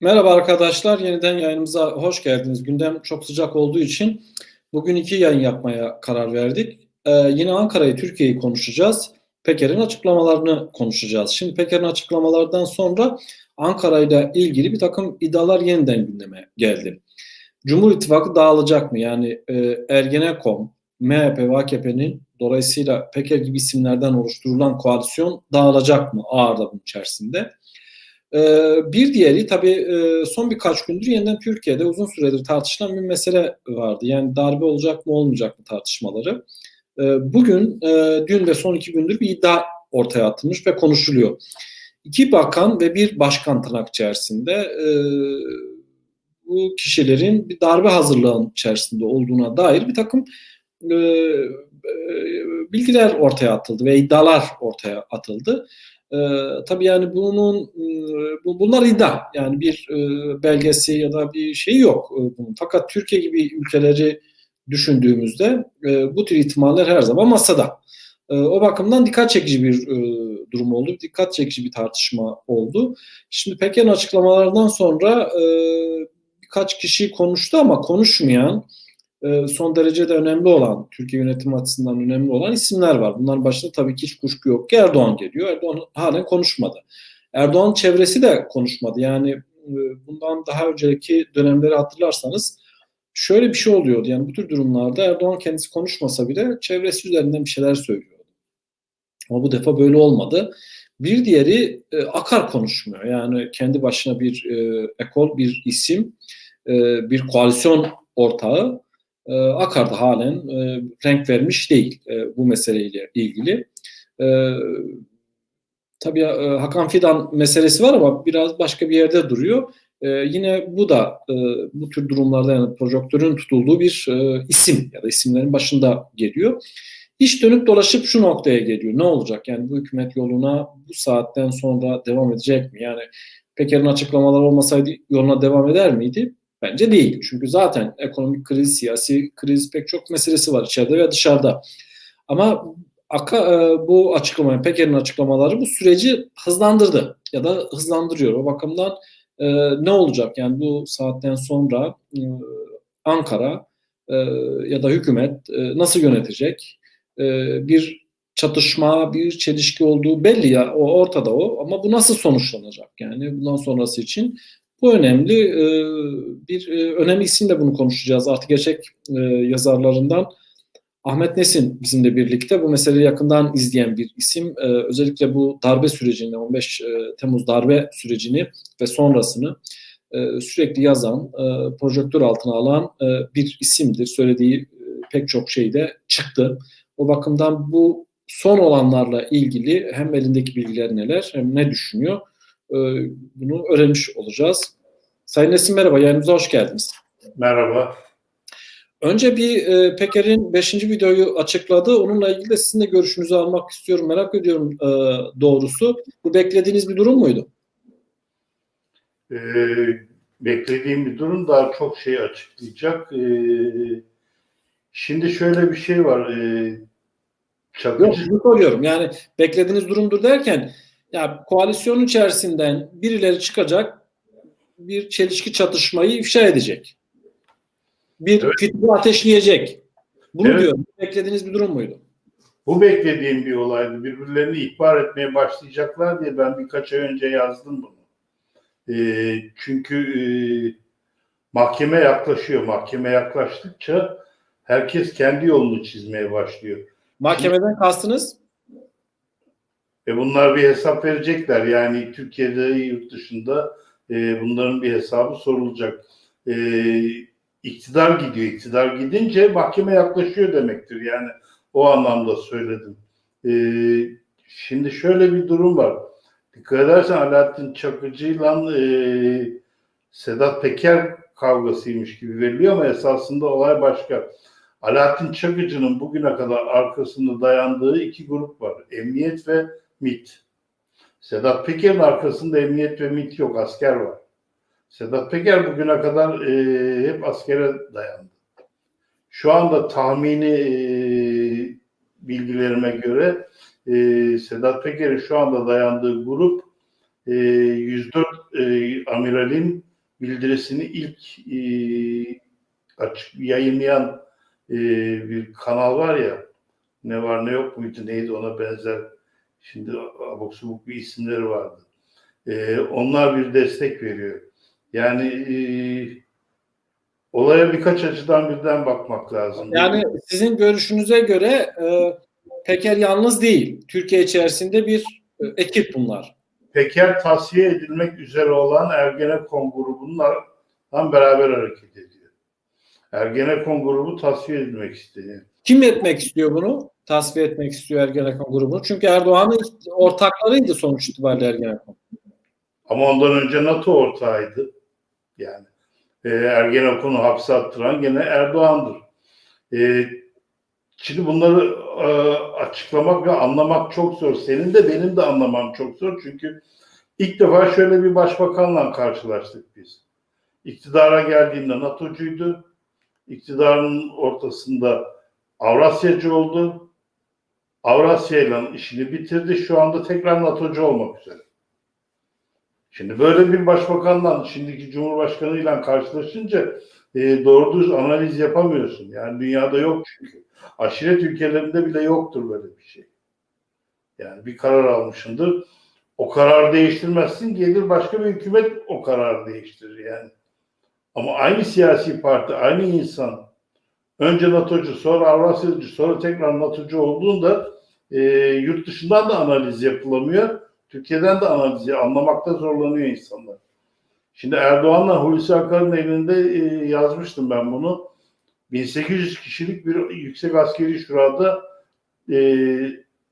Merhaba arkadaşlar, yeniden yayınımıza hoş geldiniz. Gündem çok sıcak olduğu için bugün iki yayın yapmaya karar verdik. Ee, yine Ankara'yı, Türkiye'yi konuşacağız. Peker'in açıklamalarını konuşacağız. Şimdi Peker'in açıklamalardan sonra Ankara ile ilgili bir takım iddialar yeniden gündeme geldi. Cumhur İttifakı dağılacak mı? Yani e, Ergenekon, MHP ve AKP'nin dolayısıyla Peker gibi isimlerden oluşturulan koalisyon dağılacak mı ağırda bunun içerisinde? Ee, bir diğeri tabii e, son birkaç gündür yeniden Türkiye'de uzun süredir tartışılan bir mesele vardı. Yani darbe olacak mı olmayacak mı tartışmaları. Ee, bugün, e, dün ve son iki gündür bir iddia ortaya atılmış ve konuşuluyor. İki bakan ve bir başkan tırnak içerisinde e, bu kişilerin bir darbe hazırlığın içerisinde olduğuna dair bir takım bilgiler ortaya atıldı ve iddialar ortaya atıldı. E, tabii yani bunun bu, bunlar iddia. Yani bir e, belgesi ya da bir şey yok. E, bunun. Fakat Türkiye gibi ülkeleri düşündüğümüzde e, bu tür ihtimaller her zaman masada. E, o bakımdan dikkat çekici bir e, durum oldu. Dikkat çekici bir tartışma oldu. Şimdi Pekin açıklamalardan sonra e, birkaç kişi konuştu ama konuşmayan e, son derece de önemli olan, Türkiye yönetim açısından önemli olan isimler var. Bunların başında tabii ki hiç kuşku yok ki Erdoğan geliyor. Erdoğan halen konuşmadı. Erdoğan çevresi de konuşmadı. Yani e, bundan daha önceki dönemleri hatırlarsanız şöyle bir şey oluyordu. Yani bu tür durumlarda Erdoğan kendisi konuşmasa bile çevresi üzerinden bir şeyler söylüyordu. Ama bu defa böyle olmadı. Bir diğeri e, akar konuşmuyor. Yani kendi başına bir e, ekol, bir isim, e, bir koalisyon ortağı Akar'da halen e, renk vermiş değil e, bu meseleyle ilgili. E, tabii e, Hakan Fidan meselesi var ama biraz başka bir yerde duruyor. E, yine bu da e, bu tür durumlarda yani projektörün tutulduğu bir e, isim ya da isimlerin başında geliyor. İş dönüp dolaşıp şu noktaya geliyor. Ne olacak? Yani bu hükümet yoluna bu saatten sonra devam edecek mi? Yani Peker'in açıklamaları olmasaydı yoluna devam eder miydi? Bence değil. Çünkü zaten ekonomik kriz, siyasi kriz pek çok meselesi var içeride ve dışarıda. Ama e, bu açıklama, Peker'in açıklamaları bu süreci hızlandırdı ya da hızlandırıyor. O bakımdan e, ne olacak? Yani bu saatten sonra e, Ankara ya da hükümet nasıl yönetecek? Bir çatışma, bir çelişki olduğu belli ya, o ortada o. Ama bu nasıl sonuçlanacak? Yani bundan sonrası için bu önemli. E, bir e, önemli isimle bunu konuşacağız. Artık gerçek e, yazarlarından Ahmet Nesin bizimle birlikte bu meseleyi yakından izleyen bir isim. Özellikle bu darbe sürecini, 15 Temmuz darbe sürecini ve sonrasını sürekli yazan, projektör altına alan bir isimdir. Söylediği pek çok şey de çıktı. O bakımdan bu son olanlarla ilgili hem elindeki bilgiler neler hem ne düşünüyor bunu öğrenmiş olacağız. Sayın Nesim merhaba, yayınımıza hoş geldiniz. Merhaba. Önce bir e, Peker'in 5. videoyu açıkladı. Onunla ilgili de sizin de görüşünüzü almak istiyorum. Merak ediyorum e, doğrusu. Bu beklediğiniz bir durum muydu? Ee, beklediğim bir durum daha çok şey açıklayacak. Ee, şimdi şöyle bir şey var. Ee, Çakıcı... Yok şunu soruyorum. Yani beklediğiniz durumdur derken ya koalisyon içerisinden birileri çıkacak bir çelişki çatışmayı ifşa edecek. Bir evet. fitne ateşleyecek. Bunu evet. diyorum. Beklediğiniz bir durum muydu? Bu beklediğim bir olaydı. Birbirlerini ihbar etmeye başlayacaklar diye ben birkaç ay önce yazdım bunu. E, çünkü e, mahkeme yaklaşıyor. Mahkeme yaklaştıkça herkes kendi yolunu çizmeye başlıyor. Mahkemeden kastınız? E bunlar bir hesap verecekler. Yani Türkiye'de, yurt dışında e, bunların bir hesabı sorulacak. E, iktidar gidiyor. İktidar gidince mahkeme yaklaşıyor demektir. Yani o anlamda söyledim. E, şimdi şöyle bir durum var. Dikkat edersen Alaaddin Çakıcı'yla e, Sedat Peker kavgasıymış gibi veriliyor ama esasında olay başka. Alaaddin Çakıcı'nın bugüne kadar arkasında dayandığı iki grup var. Emniyet ve MIT. Sedat Peker'in arkasında emniyet ve MIT yok, asker var. Sedat Peker bugüne kadar e, hep askere dayandı. Şu anda tahmini e, bilgilerime göre e, Sedat Peker'in şu anda dayandığı grup e, 104 e, amiralin bildirisini ilk e, açık yayınlayan e, bir kanal var ya ne var ne yok muydu neydi ona benzer şimdi abuk subuk bir isimleri vardı. E, onlar bir destek veriyor. Yani e, olaya birkaç açıdan birden bakmak lazım. Yani sizin görüşünüze göre e, Peker yalnız değil. Türkiye içerisinde bir e, ekip bunlar. Peker tasfiye edilmek üzere olan Ergenekon grubunla beraber hareket ediyor. Ergenekon grubu tasfiye edilmek isteniyor. Kim etmek istiyor bunu? Tasfiye etmek istiyor Ergenekon grubunu. Çünkü Erdoğan'ın ortaklarıydı sonuç itibariyle Ergenekon. Ama ondan önce NATO ortağıydı. Yani e, Ergenekon'u hapse attıran gene Erdoğan'dır. E, şimdi bunları e, açıklamak ve anlamak çok zor. Senin de benim de anlamam çok zor. Çünkü ilk defa şöyle bir başbakanla karşılaştık biz. İktidara geldiğinde NATO'cuydu. İktidarın ortasında Avrasyacı oldu. Avrasya ile işini bitirdi. Şu anda tekrar NATO'cu olmak üzere. Şimdi böyle bir başbakanla şimdiki cumhurbaşkanıyla karşılaşınca e, doğru düz analiz yapamıyorsun. Yani dünyada yok çünkü. Aşiret ülkelerinde bile yoktur böyle bir şey. Yani bir karar almışındır. O kararı değiştirmezsin gelir başka bir hükümet o kararı değiştirir yani. Ama aynı siyasi parti, aynı insan önce NATO'cu, sonra Avrasyacı, sonra tekrar NATO'cu olduğunda e, yurt dışından da analiz yapılamıyor. Türkiye'den de analizi anlamakta zorlanıyor insanlar. Şimdi Erdoğan'la Hulusi Akar'ın elinde e, yazmıştım ben bunu. 1800 kişilik bir yüksek askeri şurada e,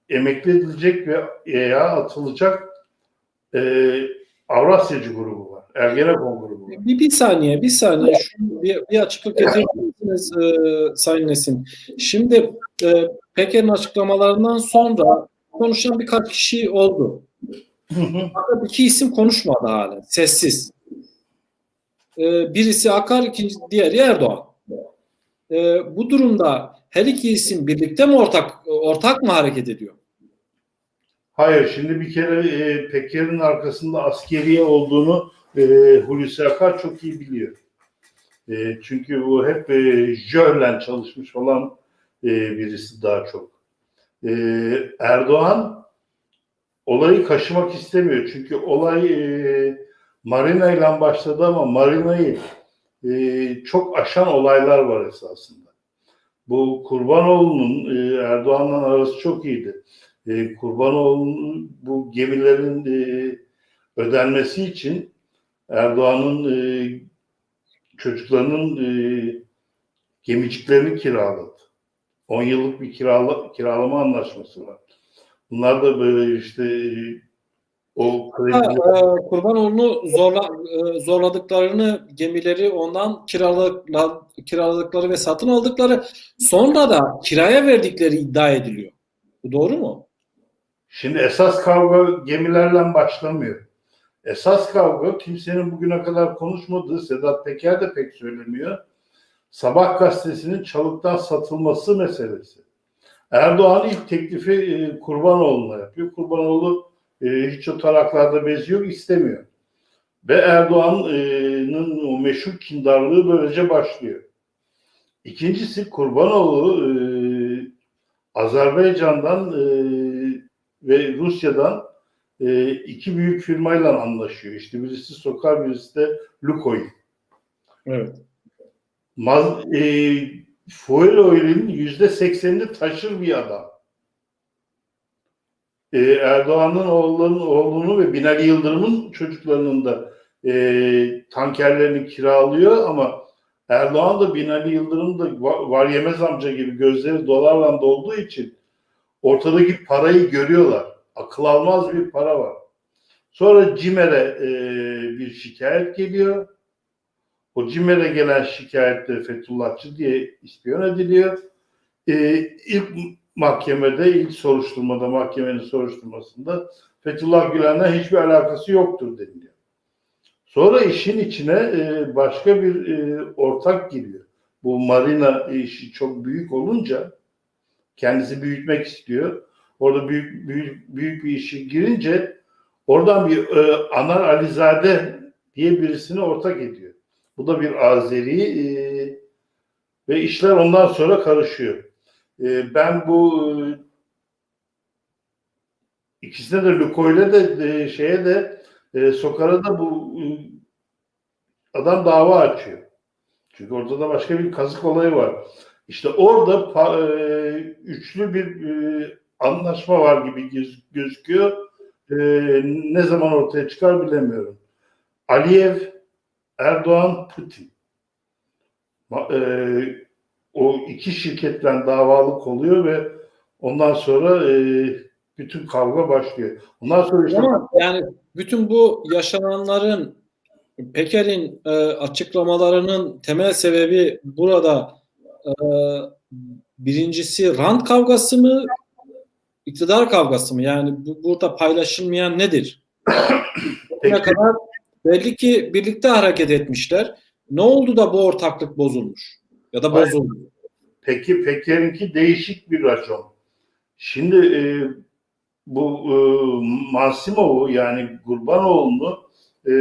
emekli edilecek ve EYA atılacak e, Avrasyacı grubu var. Ergenekon grubu. Bir, bir saniye, bir saniye. Şu, bir, bir açıklık getirir misiniz e, Sayın Nesin? Şimdi e, Peker'in açıklamalarından sonra konuşan birkaç kişi oldu. Fakat iki isim konuşmadı hala. Sessiz. Ee, birisi Akar, ikinci, diğeri Erdoğan. Ee, bu durumda her iki isim birlikte mi ortak ortak mı hareket ediyor? Hayır, şimdi bir kere e, Peker'in arkasında askeriye olduğunu e, Hulusi Akar çok iyi biliyor. E, çünkü bu hep e, Jörlen çalışmış olan e, birisi daha çok. E, Erdoğan olayı kaşımak istemiyor. Çünkü olay e, Marina ile başladı ama Marina'yı e, çok aşan olaylar var esasında. Bu Kurbanoğlu'nun e, Erdoğan'la arası çok iyiydi. E, Kurbanoğlu'nun bu gemilerin e, ödenmesi için Erdoğan'ın e, çocuklarının e, gemiciklerini kiraladı. 10 yıllık bir kirala, kiralama anlaşması var. Bunlar da böyle işte e, o kredi e, Kurbanoğlu'nu zorla, e, zorladıklarını, gemileri ondan kiraladıkları, kiraladıkları ve satın aldıkları sonra da kiraya verdikleri iddia ediliyor. Bu doğru mu? Şimdi esas kavga gemilerle başlamıyor. Esas kavga kimsenin bugüne kadar konuşmadığı Sedat Peker de pek söylemiyor. Sabah gazetesinin çalıktan satılması meselesi. Erdoğan ilk teklifi e, Kurbanoğlu'na yapıyor. Kurbanoğlu e, hiç o taraklarda bezi yok istemiyor. Ve Erdoğan'ın o meşhur kindarlığı böylece başlıyor. İkincisi Kurbanoğlu e, Azerbaycan'dan e, ve Rusya'dan e, iki büyük firmayla anlaşıyor. İşte birisi Sokar, birisi de Lukoil. Evet. Maz, e, Fuel Oil'in yüzde seksenini taşır bir adam. E, Erdoğan'ın oğullarının oğlunu ve Binali Yıldırım'ın çocuklarının da e, tankerlerini kiralıyor ama Erdoğan da Binali Yıldırım da va- var yemez amca gibi gözleri dolarla dolduğu için ortadaki parayı görüyorlar. Akıl almaz bir para var. Sonra CİMER'e e, bir şikayet geliyor. O CİMER'e gelen şikayette Fethullahçı diye ispiyon ediliyor. E, ilk mahkemede, ilk soruşturmada, mahkemenin soruşturmasında Fethullah Gülen'le hiçbir alakası yoktur deniliyor. Sonra işin içine e, başka bir e, ortak giriyor. Bu marina işi çok büyük olunca kendisi büyütmek istiyor. Orada büyük büyük büyük bir işi girince oradan bir e, Anar Alizade diye birisini ortak ediyor. Bu da bir Azeri e, ve işler ondan sonra karışıyor. E, ben bu e, ikisine de Lukoil'e de e, şeye de e, Sokar'a da bu e, adam dava açıyor. Çünkü orada da başka bir kazık olayı var. İşte orada e, üçlü bir e, anlaşma var gibi göz- gözüküyor. E, ne zaman ortaya çıkar bilemiyorum. Aliyev, Erdoğan, Putin. E, o iki şirketten davalık oluyor ve ondan sonra e, bütün kavga başlıyor. Ondan sonra işte Ama yani bütün bu yaşananların Peker'in e, açıklamalarının temel sebebi burada e, birincisi rant kavgası mı, iktidar kavgası mı? Yani bu, burada paylaşılmayan nedir? Ne Peki. kadar belli ki birlikte hareket etmişler. Ne oldu da bu ortaklık bozulmuş? Ya da Hayır. bozuldu. Peki Peker'inki değişik bir racon. Şimdi e, bu e, Masimov'u yani Gurbanoğlu'nu e,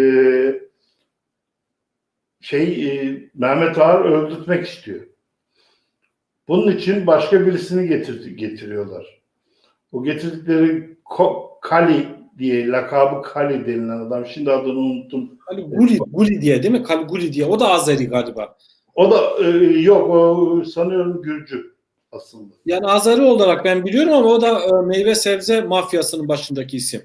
şey e, Mehmet Ağar öldürtmek istiyor. Bunun için başka birisini getirdi, getiriyorlar. O getirdikleri Ko- Kali diye lakabı Kali denilen adam. Şimdi adını unuttum. Ali Guli, Guli diye değil mi? Kali Guli diye. O da Azeri galiba. O da e, yok o sanıyorum Gürcü aslında. Yani Azeri olarak ben biliyorum ama o da e, meyve sebze mafyasının başındaki isim.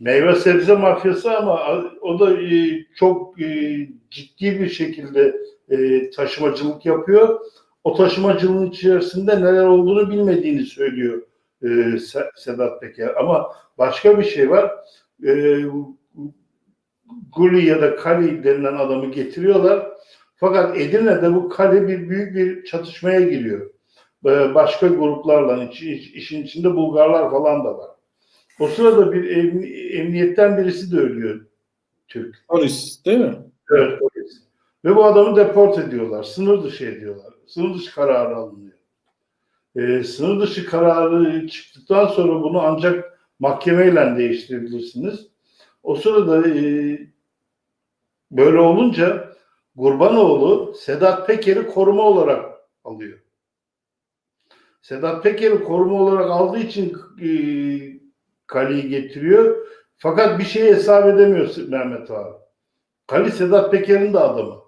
Meyve sebze mafyası ama o da e, çok e, ciddi bir şekilde e, taşımacılık yapıyor. O taşımacılığın içerisinde neler olduğunu bilmediğini söylüyor e, Se- Sedat Peker. Ama başka bir şey var. E, Guli ya da Kali denilen adamı getiriyorlar. Fakat Edirne'de bu Kali bir büyük bir çatışmaya giriyor. E, başka gruplarla iç- iç- işin içinde Bulgarlar falan da var. O sırada bir emni- emniyetten birisi de ölüyor Türk. Polis değil mi? Evet, polis. Ve bu adamı deport ediyorlar. Sınır dışı ediyorlar. Sınır dışı kararı alınıyor. Ee, sınır dışı kararı çıktıktan sonra bunu ancak mahkemeyle değiştirebilirsiniz. O sırada e, böyle olunca Gurbanoğlu Sedat Peker'i koruma olarak alıyor. Sedat Peker'i koruma olarak aldığı için e, Kali'yi getiriyor. Fakat bir şey hesap edemiyor Mehmet abi. Kali Sedat Peker'in de adamı.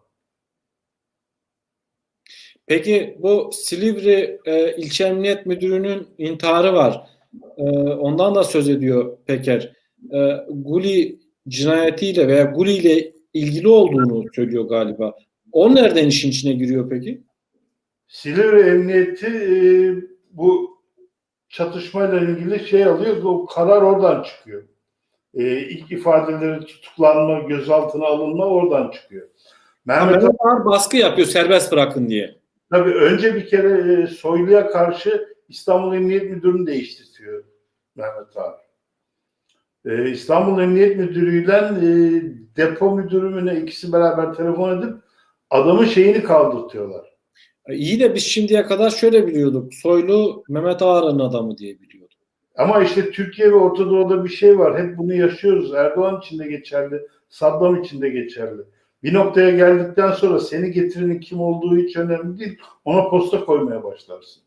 Peki bu Silivri e, ilçe emniyet müdürünün intiharı var. E, ondan da söz ediyor Peker. E, Guli cinayetiyle veya Guli ile ilgili olduğunu söylüyor galiba. O nereden işin içine giriyor peki? Silivri Emniyeti e, bu çatışmayla ilgili şey alıyor. O karar oradan çıkıyor. E, ilk ifadeleri tutuklanma, gözaltına alınma oradan çıkıyor. Mehmet Ağar baskı yapıyor serbest bırakın diye. Tabii önce bir kere e, Soylu'ya karşı İstanbul Emniyet Müdürü'nü değiştiriyor Mehmet abi. E, İstanbul Emniyet Müdürü'yle e, depo müdürümüne ikisi beraber telefon edip adamın şeyini kaldırtıyorlar. E, iyi de biz şimdiye kadar şöyle biliyorduk. Soylu Mehmet Ağar'ın adamı diye biliyorduk. Ama işte Türkiye ve Orta Doğu'da bir şey var. Hep bunu yaşıyoruz. Erdoğan için de geçerli, Saddam için de geçerli. Bir noktaya geldikten sonra seni getirenin kim olduğu hiç önemli değil. Ona posta koymaya başlarsın.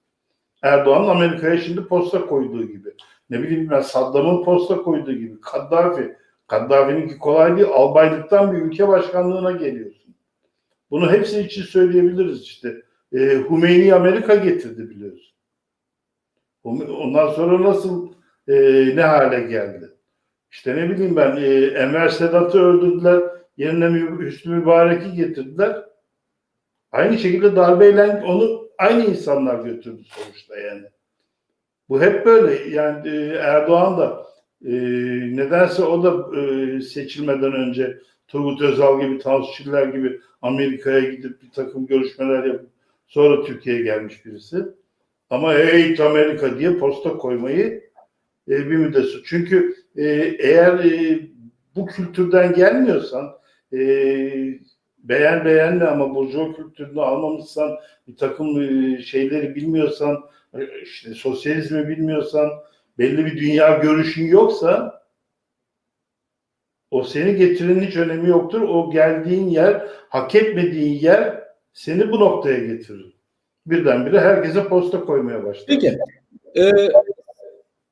Erdoğan Amerika'ya şimdi posta koyduğu gibi. Ne bileyim ben Saddam'ın posta koyduğu gibi. Kaddafi. Kaddafi'ninki kolay değil. Albaylıktan bir ülke başkanlığına geliyorsun. Bunu hepsi için söyleyebiliriz işte. E, Hümeyni Amerika getirdi biliyorsun. Ondan sonra nasıl e, ne hale geldi? İşte ne bileyim ben e, Enver Sedat'ı öldürdüler. Yerine Hüsnü Mübarek'i getirdiler. Aynı şekilde darbeyle onu aynı insanlar götürdü sonuçta yani. Bu hep böyle. Yani e, Erdoğan da e, nedense o da e, seçilmeden önce Turgut Özal gibi, Tansu gibi Amerika'ya gidip bir takım görüşmeler yapıp sonra Türkiye'ye gelmiş birisi. Ama hey Amerika diye posta koymayı e, bir müddet Çünkü e, eğer e, bu kültürden gelmiyorsan e, beğen beğenme ama burjuva kültürünü almamışsan bir takım e, şeyleri bilmiyorsan e, işte sosyalizmi bilmiyorsan belli bir dünya görüşün yoksa O seni getirenin hiç önemi yoktur. O geldiğin yer, hak etmediğin yer seni bu noktaya getirir. Birdenbire herkese posta koymaya başlar. Peki. E,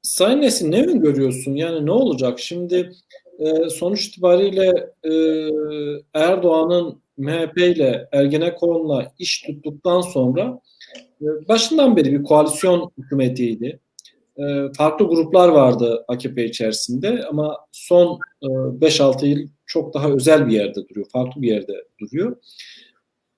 Sayın Nesin ne görüyorsun? Yani ne olacak? Şimdi e, sonuç itibariyle e, Erdoğan'ın MHP ile Ergenekon'la iş tuttuktan sonra e, başından beri bir koalisyon hükümetiydi. E, farklı gruplar vardı AKP içerisinde ama son e, 5-6 yıl çok daha özel bir yerde duruyor. Farklı bir yerde duruyor.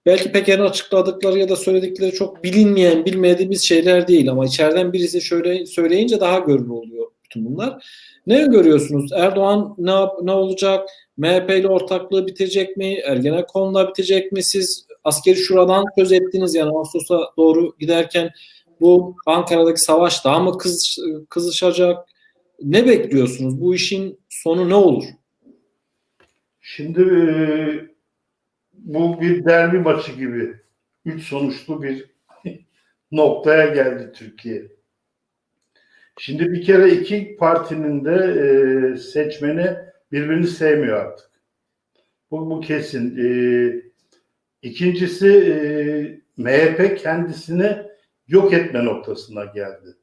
Belki Peker'in açıkladıkları ya da söyledikleri çok bilinmeyen, bilmediğimiz şeyler değil ama içeriden birisi şöyle söyleyince daha görünür oluyor bunlar. Ne görüyorsunuz? Erdoğan ne, ne olacak? MHP ile ortaklığı bitecek mi? Ergenekon'la bitecek mi? Siz askeri şuradan söz ettiniz yani Ağustos'a doğru giderken bu Ankara'daki savaş daha mı kız, kızışacak? Ne bekliyorsunuz? Bu işin sonu ne olur? Şimdi e, bu bir derbi maçı gibi üç sonuçlu bir noktaya geldi Türkiye. Şimdi bir kere iki partinin de e, seçmeni birbirini sevmiyor artık. Bu, bu kesin. E, ikincisi e, MHP kendisini yok etme noktasına geldi.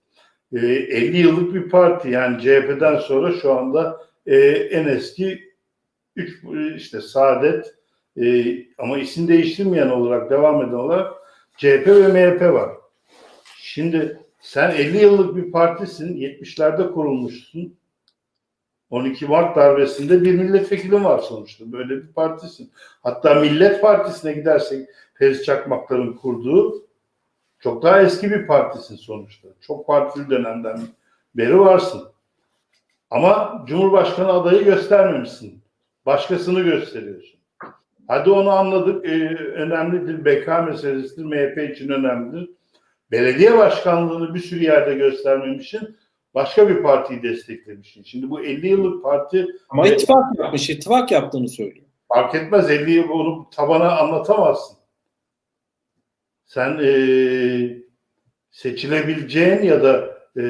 E, 50 yıllık bir parti yani CHP'den sonra şu anda e, en eski üç işte Saadet e, ama isim değiştirmeyen olarak devam eden olarak CHP ve MHP var. Şimdi sen 50 yıllık bir partisin, 70'lerde kurulmuşsun. 12 Mart darbesinde bir milletvekilin var sonuçta. Böyle bir partisin. Hatta Millet Partisi'ne gidersek Feriz Çakmaklar'ın kurduğu çok daha eski bir partisin sonuçta. Çok partili dönemden beri varsın. Ama Cumhurbaşkanı adayı göstermemişsin. Başkasını gösteriyorsun. Hadi onu anladık. Ee, önemlidir. Beka meselesidir. MHP için önemlidir. Belediye başkanlığını bir sürü yerde göstermemişsin. Başka bir partiyi desteklemişsin. Şimdi bu 50 yıllık parti Ama ittifak yapmış, ittifak yaptığını söylüyor. fark etmez 50 yıl onu tabana anlatamazsın. Sen e, seçilebileceğin ya da e,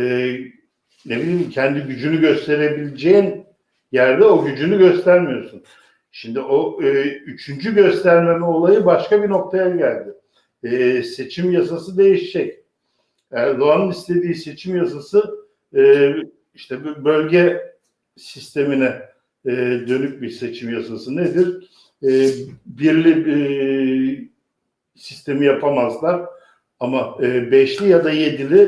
ne bileyim kendi gücünü gösterebileceğin yerde o gücünü göstermiyorsun. Şimdi o e, üçüncü göstermeme olayı başka bir noktaya geldi. E, seçim yasası değişecek. Erdoğan'ın istediği seçim yasası e, işte bir bölge sistemine e, dönük bir seçim yasası nedir? E, birli e, sistemi yapamazlar ama e, beşli ya da yedili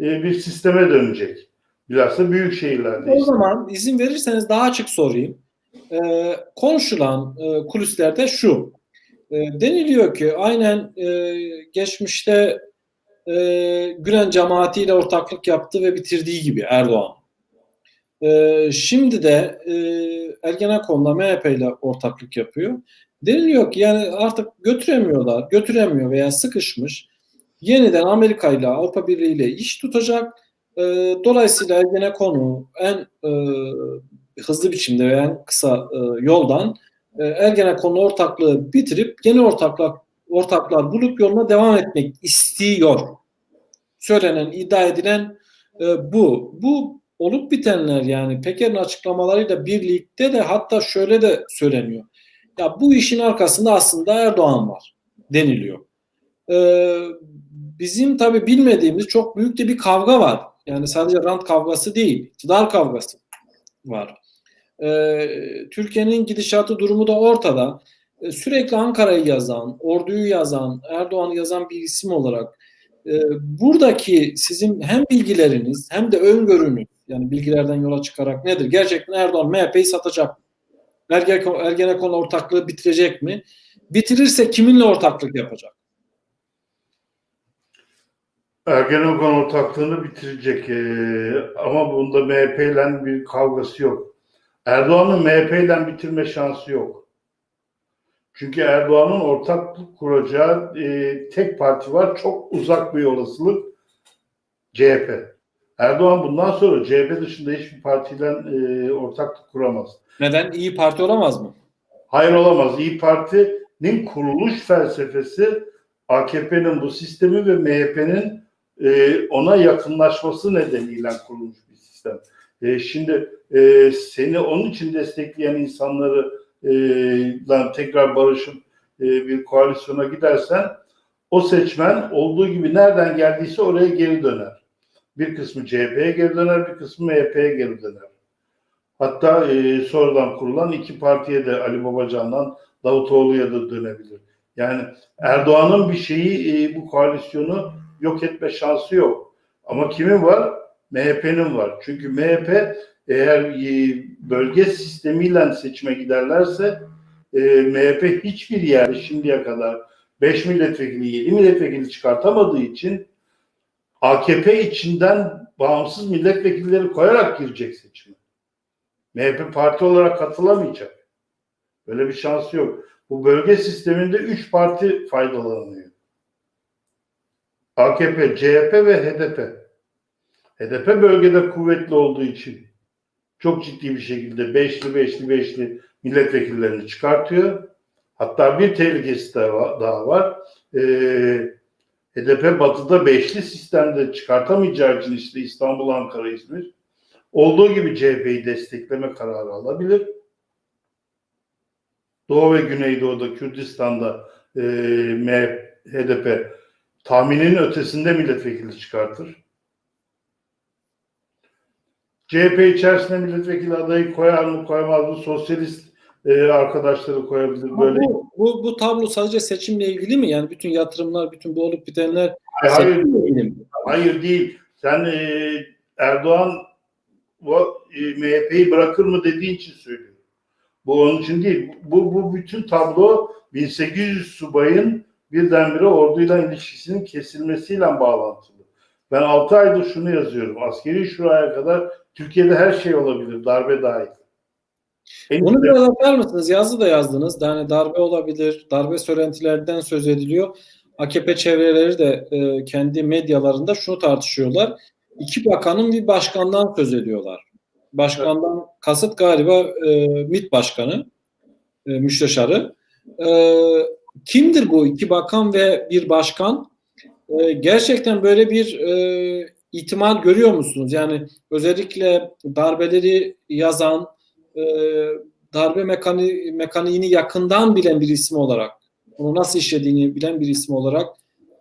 e, bir sisteme dönecek. Bilhassa büyük şehirlerde. O zaman izin verirseniz daha açık sorayım. Ee, konuşulan e, kulislerde şu. E, deniliyor ki aynen e, geçmişte e, Gülen cemaatiyle ortaklık yaptı ve bitirdiği gibi Erdoğan. E, şimdi de e, Ergenekon'la MHP ile ortaklık yapıyor. Deniliyor ki yani artık götüremiyorlar, götüremiyor veya sıkışmış. Yeniden Amerika ile Avrupa Birliği ile iş tutacak. E, dolayısıyla Ergenekon'u en e, hızlı biçimde veya en kısa e, yoldan e, Ergenekon'la ortaklığı bitirip yeni ortaklar ortaklar bulup yoluna devam etmek istiyor. Söylenen, iddia edilen e, bu. Bu olup bitenler yani Peker'in açıklamalarıyla birlikte de hatta şöyle de söyleniyor. Ya bu işin arkasında aslında Erdoğan var deniliyor. Ee, bizim tabii bilmediğimiz çok büyük de bir kavga var. Yani sadece rant kavgası değil, iktidar kavgası var. Ee, Türkiye'nin gidişatı durumu da ortada. Ee, sürekli Ankara'yı yazan, orduyu yazan, Erdoğan'ı yazan bir isim olarak e, buradaki sizin hem bilgileriniz hem de öngörünüz yani bilgilerden yola çıkarak nedir? Gerçekten Erdoğan MHP'yi satacak mı? Ergenekon, Ergenekon ortaklığı bitirecek mi? Bitirirse kiminle ortaklık yapacak? Ergenekon ortaklığını bitirecek ee, ama bunda MHP ile bir kavgası yok. Erdoğan'ın MHP ile bitirme şansı yok. Çünkü Erdoğan'ın ortaklık kuracağı e, tek parti var. Çok uzak bir olasılık CHP. Erdoğan bundan sonra CHP dışında hiçbir partiyle e, ortaklık kuramaz. Neden? İyi Parti olamaz mı? Hayır olamaz. İyi Parti'nin kuruluş felsefesi AKP'nin bu sistemi ve MHP'nin e, ona yakınlaşması nedeniyle kurulmuş bir sistem. E, şimdi e, seni onun için destekleyen insanları e, tekrar barışıp e, bir koalisyona gidersen o seçmen olduğu gibi nereden geldiyse oraya geri döner. Bir kısmı CHP'ye geri döner, bir kısmı MHP'ye geri döner. Hatta e, sonradan kurulan iki partiye de Ali Babacan'dan Davutoğlu'ya da dönebilir. Yani Erdoğan'ın bir şeyi e, bu koalisyonu yok etme şansı yok. Ama kimin var? MHP'nin var. Çünkü MHP eğer e, bölge sistemiyle seçime giderlerse e, MHP hiçbir yerde şimdiye kadar 5 milletvekili, 7 milletvekili çıkartamadığı için AKP içinden bağımsız milletvekilleri koyarak girecek seçime. MHP parti olarak katılamayacak. Böyle bir şansı yok. Bu bölge sisteminde 3 parti faydalanıyor. AKP, CHP ve HDP. HDP bölgede kuvvetli olduğu için çok ciddi bir şekilde beşli beşli beşli milletvekillerini çıkartıyor. Hatta bir tehlikesi daha var. Ee, HDP batıda beşli sistemde çıkartamayacağı için işte İstanbul, Ankara, İzmir olduğu gibi CHP'yi destekleme kararı alabilir. Doğu ve Güneydoğu'da, Kürdistan'da e, HDP tahminin ötesinde milletvekili çıkartır. CHP içerisinde milletvekili adayı koyar mı koymaz mı sosyalist e, arkadaşları koyabilir Ama böyle. Bu, bu, bu tablo sadece seçimle ilgili mi? Yani bütün yatırımlar, bütün bu olup bitenler Hayır, hayır, mi? hayır değil. Sen e, Erdoğan bu e, MHP'yi bırakır mı dediğin için söylüyorum. Bu onun için değil. Bu, bu bütün tablo 1800 subayın birdenbire orduyla ilişkisinin kesilmesiyle bağlantılı. Ben 6 aydır şunu yazıyorum. Askeri şuraya kadar Türkiye'de her şey olabilir. Darbe dahil. En Bunu biraz açar mısınız? Yazı da yazdınız. Yani darbe olabilir, darbe söylentilerden söz ediliyor. AKP çevreleri de e, kendi medyalarında şunu tartışıyorlar. İki bakanın bir başkandan söz ediyorlar. Başkandan kasıt galiba e, MİT Başkanı, e, müsteşarı. E, kimdir bu iki bakan ve bir başkan? E, gerçekten böyle bir e, ihtimal görüyor musunuz? Yani özellikle darbeleri yazan, e, darbe mekani, mekaniğini yakından bilen bir isim olarak, onu nasıl işlediğini bilen bir isim olarak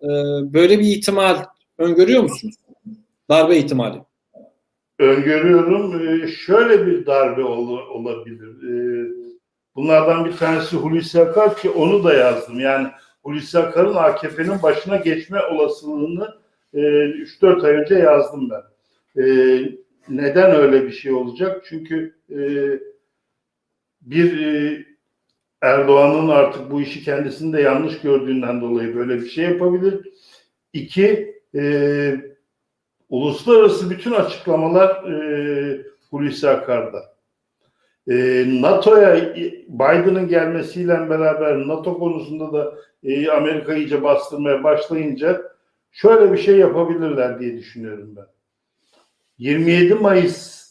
e, böyle bir ihtimal öngörüyor musunuz? Darbe ihtimali. öngörüyorum. Ee, şöyle bir darbe ol- olabilir. Ee, bunlardan bir tanesi Hulusi Akar ki onu da yazdım. Yani Hulusi Akar'ın AKP'nin başına geçme olasılığını e, 3-4 ay önce yazdım ben. Ee, neden öyle bir şey olacak? Çünkü e, bir e, Erdoğan'ın artık bu işi kendisinde yanlış gördüğünden dolayı böyle bir şey yapabilir. İki, e, uluslararası bütün açıklamalar e, Hulusi Akar'da. E, NATO'ya Biden'ın gelmesiyle beraber NATO konusunda da e, Amerika iyice bastırmaya başlayınca şöyle bir şey yapabilirler diye düşünüyorum ben. 27 Mayıs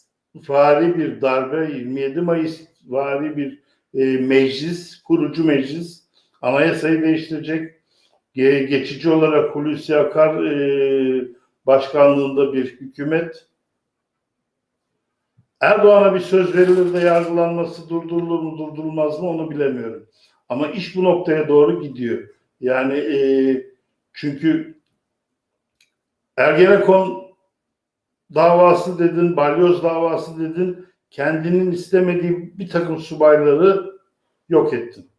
vari bir darbe, 27 Mayıs vari bir e, meclis, kurucu meclis anayasayı değiştirecek. Ge- geçici olarak Hulusi Akar e, başkanlığında bir hükümet Erdoğan'a bir söz verilir de yargılanması durdurulur mu durdurulmaz mı onu bilemiyorum. Ama iş bu noktaya doğru gidiyor. Yani e, çünkü Ergenekon davası dedin, balyoz davası dedin, kendinin istemediği bir takım subayları yok ettin.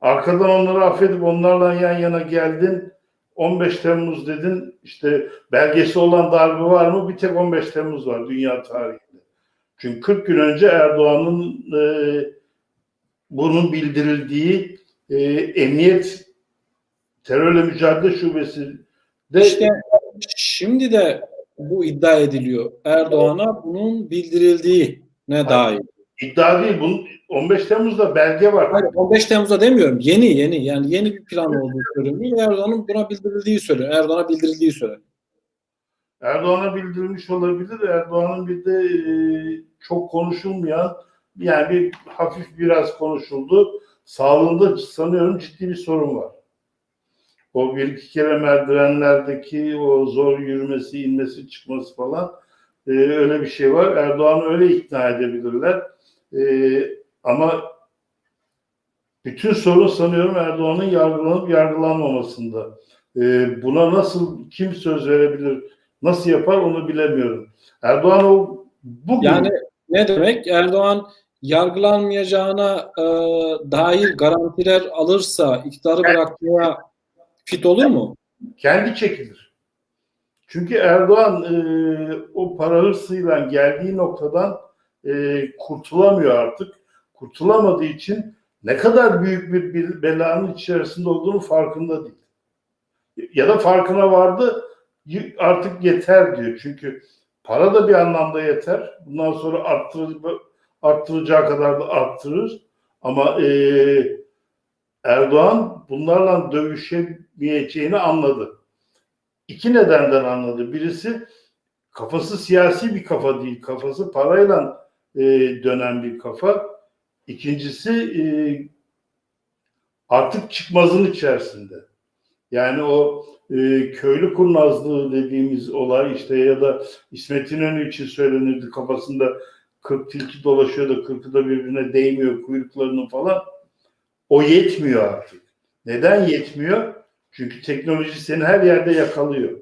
Arkadan onları affedip onlarla yan yana geldin. 15 Temmuz dedin işte belgesi olan darbe var mı? Bir tek 15 Temmuz var dünya tarihinde. Çünkü 40 gün önce Erdoğan'ın e, bunun bildirildiği e, emniyet terörle mücadele şubesi de İşte şimdi de bu iddia ediliyor. Erdoğan'a bunun bildirildiği ne dair. iddia değil. Bunun 15 Temmuz'da belge var. Hayır 15 Temmuz'da demiyorum. Yeni yeni yani yeni bir plan olduğu söyleniyor. Erdoğan'ın buna bildirildiği söyleniyor. Erdoğan'a bildirildiği söyleniyor. Erdoğan'a bildirilmiş olabilir. Erdoğan'ın bir de e, çok konuşulmayan yani bir hafif biraz konuşuldu. Sağlığında sanıyorum ciddi bir sorun var. O bir iki kere merdivenlerdeki o zor yürümesi, inmesi, çıkması falan e, öyle bir şey var. Erdoğan'ı öyle ikna edebilirler. E, ama bütün sorun sanıyorum Erdoğan'ın yargılanıp yargılanmamasında. E, buna nasıl kim söz verebilir, nasıl yapar onu bilemiyorum. Erdoğan o bugün Yani ne demek? Erdoğan yargılanmayacağına e, dair garantiler alırsa iktidarı bırakmaya fit olur mu? kendi çekilir. Çünkü Erdoğan e, o para hırsıyla geldiği noktadan e, kurtulamıyor artık. Kurtulamadığı için ne kadar büyük bir bir belanın içerisinde olduğunu farkında değil. Ya da farkına vardı artık yeter diyor. Çünkü para da bir anlamda yeter. Bundan sonra arttır, arttıracağı kadar da arttırır. Ama e, Erdoğan bunlarla dövüşemeyeceğini anladı. İki nedenden anladı. Birisi kafası siyasi bir kafa değil, kafası parayla e, dönen bir kafa. İkincisi e, artık çıkmazın içerisinde. Yani o e, köylü kurnazlığı dediğimiz olay işte ya da İsmet İnönü için söylenirdi kafasında 40 tilki dolaşıyor da 40'ı da birbirine değmiyor kuyruklarının falan. O yetmiyor artık. Neden yetmiyor? Çünkü teknoloji seni her yerde yakalıyor.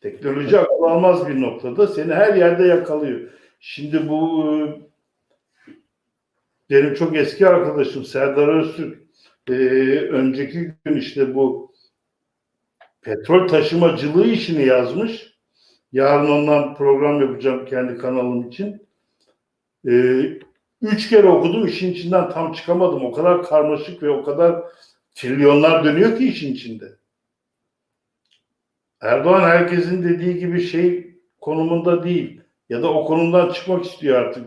Teknoloji akıl almaz bir noktada seni her yerde yakalıyor. Şimdi bu e, benim çok eski arkadaşım Serdar Öztürk e, önceki gün işte bu petrol taşımacılığı işini yazmış. Yarın ondan program yapacağım kendi kanalım için. E, üç kere okudum işin içinden tam çıkamadım. O kadar karmaşık ve o kadar trilyonlar dönüyor ki işin içinde. Erdoğan herkesin dediği gibi şey konumunda değil. Ya da o konumdan çıkmak istiyor artık.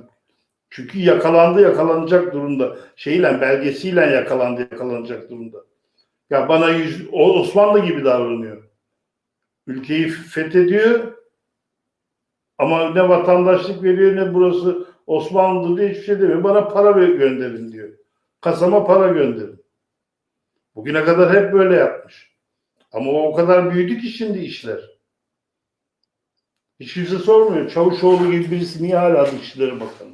Çünkü yakalandı yakalanacak durumda. Şeyle belgesiyle yakalandı yakalanacak durumda. Ya bana yüz, Osmanlı gibi davranıyor. Ülkeyi fethediyor ama ne vatandaşlık veriyor ne burası Osmanlı diye hiçbir şey demiyor. Bana para gönderin diyor. Kasama para gönderin. Bugüne kadar hep böyle yapmış. Ama o kadar büyüdü ki şimdi işler. Hiç kimse sormuyor. Çavuşoğlu gibi birisi niye hala Dışişleri Bakanı?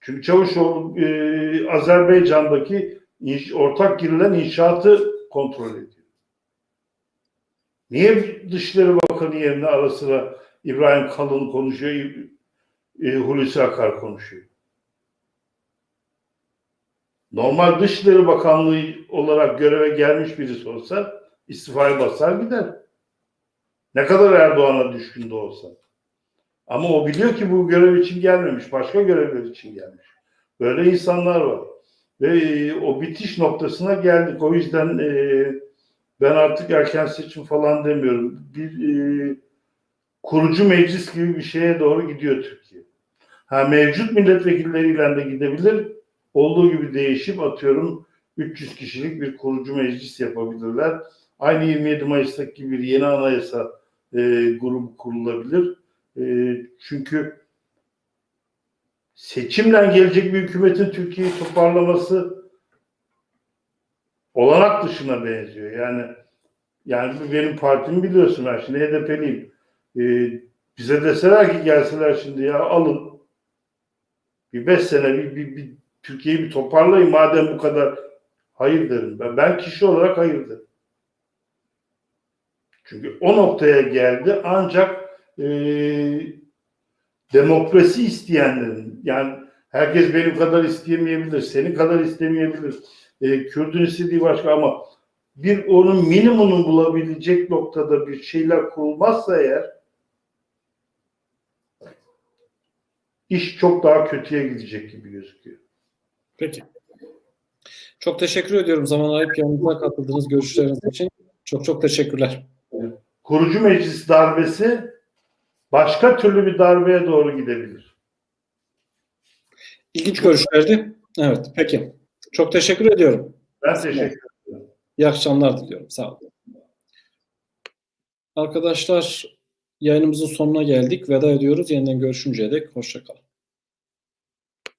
Çünkü Çavuşoğlu e, Azerbaycan'daki inş- ortak girilen inşaatı kontrol ediyor. Niye Dışişleri Bakanı yerine ara sıra İbrahim Kalın konuşuyor, e, Hulusi Akar konuşuyor? Normal Dışişleri Bakanlığı olarak göreve gelmiş birisi olsa istifaya basar gider. Ne kadar Erdoğan'a düşkün de olsa. Ama o biliyor ki bu görev için gelmemiş. Başka görevler için gelmiş. Böyle insanlar var. Ve e, o bitiş noktasına geldik. O yüzden e, ben artık erken seçim falan demiyorum. Bir e, kurucu meclis gibi bir şeye doğru gidiyor Türkiye. Ha mevcut milletvekilleriyle de gidebilir. Olduğu gibi değişip atıyorum 300 kişilik bir kurucu meclis yapabilirler. Aynı 27 Mayıs'taki gibi bir yeni anayasa e, grubu kurulabilir. E, çünkü seçimle gelecek bir hükümetin Türkiye'yi toparlaması olanak dışına benziyor. Yani yani benim partimi biliyorsun ben şimdi HDP'liyim. E, bize deseler ki gelseler şimdi ya alın bir beş sene bir, bir, bir Türkiye'yi bir toparlayın madem bu kadar hayır derim. Ben, ben kişi olarak hayır derim. Çünkü o noktaya geldi ancak e, demokrasi isteyenlerin yani herkes benim kadar isteyemeyebilir, senin kadar istemeyebilir. E, Kürdün istediği başka ama bir onun minimumunu bulabilecek noktada bir şeyler kurulmazsa eğer iş çok daha kötüye gidecek gibi gözüküyor. Peki. Çok teşekkür ediyorum zaman ayıp yanımıza katıldığınız görüşleriniz için. Çok çok teşekkürler. Kurucu meclis darbesi başka türlü bir darbeye doğru gidebilir. İlginç görüşlerdi. Evet, peki. Çok teşekkür ediyorum. Ben teşekkür İyi akşamlar diliyorum. Sağ olun. Arkadaşlar yayınımızın sonuna geldik. Veda ediyoruz. Yeniden görüşünceye dek hoşçakalın.